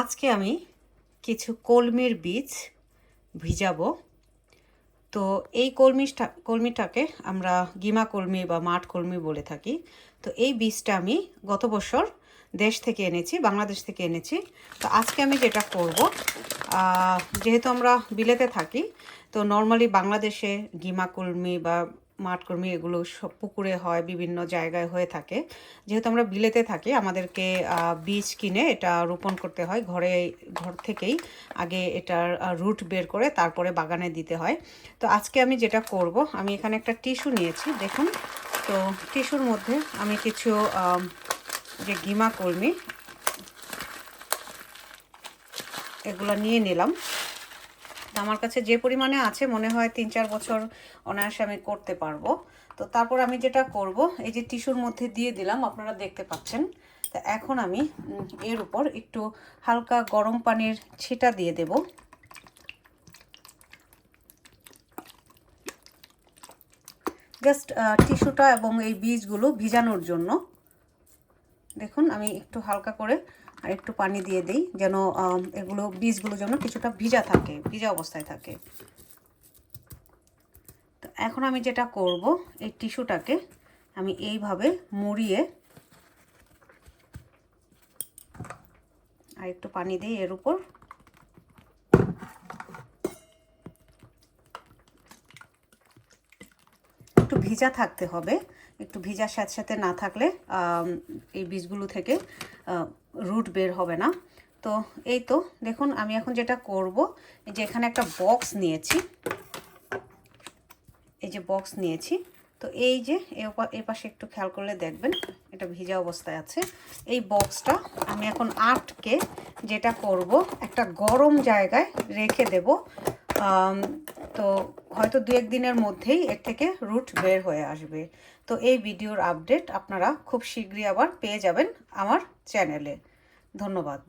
আজকে আমি কিছু কলমির বীজ ভিজাবো। তো এই কলমিটা কলমিটাকে আমরা গিমা কলমি বা মাঠ কলমি বলে থাকি। তো এই বীজটা আমি গত বছর দেশ থেকে এনেছি, বাংলাদেশ থেকে এনেছি। তো আজকে আমি যেটা করব যেহেতু আমরা বিলেতে থাকি, তো নর্মালি বাংলাদেশে গিমা কলমি বা মাঠ কলমি এগুলো সব পুকুরে হয়, বিভিন্ন জায়গায় হয়ে থাকে। যেহেতু আমরা বিলেতে থাকি, আমাদেরকে বীজ কিনে এটা রোপণ করতে হয়। ঘরে, ঘর থেকেই আগে এটার রুট বের করে তারপরে বাগানে দিতে হয়। তো আজকে আমি যেটা করব, আমি এখানে একটা টিস্যু নিয়েছি, দেখুন। তো টিস্যুর মধ্যে আমি কিছু যে গিমা কলমি, এগুলো নিয়ে নিলাম। আমার কাছে যে পরিমাণে আছে, মনে হয় তিন চার বছর অনায়াসে আমি করতে পারব। তো তারপর আমি যেটা করব, এই যে টিস্যুর মধ্যে দিয়ে দিলাম, আপনারা দেখতে পাচ্ছেন। তো এখন আমি এর উপর একটু হালকা গরম পানির ছিটা দিয়ে দেব। জাস্ট টিস্যুটা এবং এই বীজগুলো ভিজানোর জন্য। দেখুন, আমি একটু হালকা করে আর একটু পানি দিয়ে দিই যেন এগুলো, বীজগুলো যেন কিছুটা ভিজা থাকে, ভিজা অবস্থায় থাকে। তো এখন আমি যেটা করব, এই টিস্যুটাকে আমি এইভাবে মুড়িয়ে আর একটু পানি দিই এর উপর একটু ভিজা থাকতে হবে। একটু ভিজার সাথে সাথে না থাকলে এই বীজগুলো থেকে রুট বের হবে না। তো এই তো, দেখুন, আমি এখন যেটা করব যে এখানে একটা বক্স নিয়েছি। এই যে বক্স নিয়েছি। তো এই যে, এ পাশে একটু খেয়াল করলে দেখবেন, এটা ভিজা অবস্থায় আছে। এই বক্সটা আমি এখন আটকে যেটা করব, একটা গরম জায়গায় রেখে দেব। তো হয়তো দু এক দিনের মধ্যেই এর থেকে রুট বের হয়ে আসবে। তো এই ভিডিওর আপডেট আপনারা খুব শীঘ্রই আবার পেয়ে যাবেন আমার চ্যানেলে ধন্যবাদ।